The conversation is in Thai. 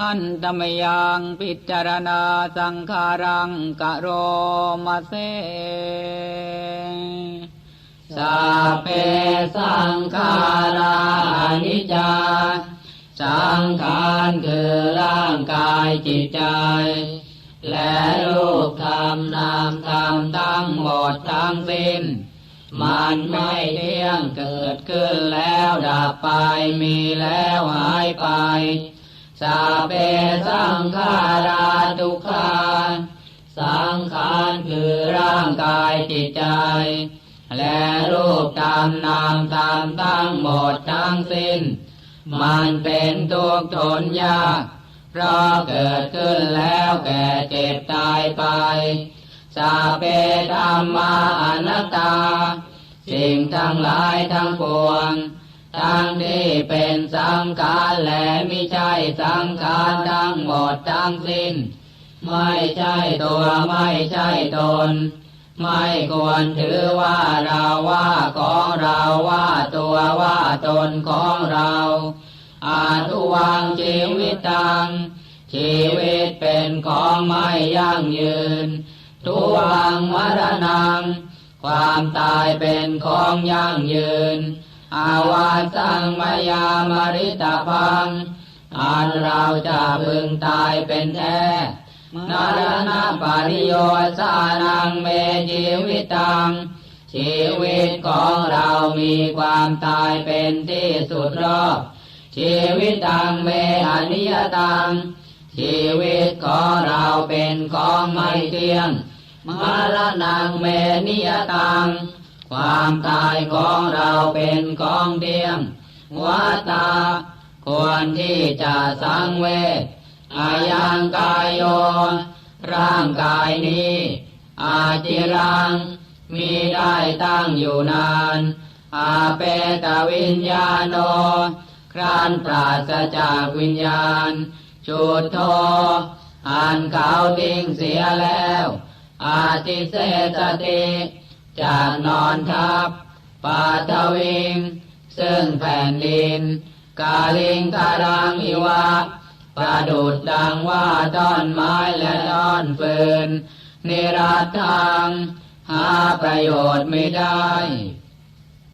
หันตมยังพิจารณาสังขารังกะโรมาเซสัพเพสังขารานิจจาสังขารคือร่างกายจิตใจ และรูปธรรมนามธรรมทั้งหมดทั้งสิ้น มันไม่เที่ยงเกิดขึ้นแล้วดับไปมีแล้วหายไป สัพเพสังขาราทุกขาสังขารคือร่างกายจิตใจ และรูปตามนามตามทั้งหมดทั้งสิ้น มันเป็นทุกข์ทนยาก เพราะเกิดขึ้นแล้วแก่เจ็บตายไปสัพเพธรรมาอนัตตา สิ่งทั้งหลายทั้งปวง ทั้งที่เป็นสังขารและไม่ใช่สังขารทั้งหมดทั้งสิ้น ไม่ใช่ตัวไม่ใช่ตน ไม่ควรถือว่าเราว่าของเราว่าตัวว่าตนของเราอาทุวังชีวิตตัง ชีวิตเป็นของไม่ยั่งยืน ทุวังมรณัง ความตายเป็นของยั่งยืน อาวาสังมายามริตาพังอันเราจะพึงตายเป็นแท้นารณะปริโยสานังเมชีวิตัง ชีวิตของเรามีความตายเป็นที่สุดรอบ ชีวิตตังเมอนิยตัง ชีวิตของเราเป็นของไม่เที่ยงมรณังเมนิยตัง ความตายของเราเป็นของเทียงวัตตา ควรที่จะสังเวชอายังกายโย ร่างกายนี้ อาจิรัง มีได้ตั้งอยู่นาน อาเปตวิญญาโน ครานปราศจากวิญญาณจุดโทอ่านเขาทิ้งเสียแล้ว อาติเสสติ จากนอนทับปาทวิง ซึ่งแผ่นดิน กาลิงการังอิวะ ประดุดดังว่าต้นไม้และต้นฟืน นิรัตทาง หาประโยชน์ไม่ได้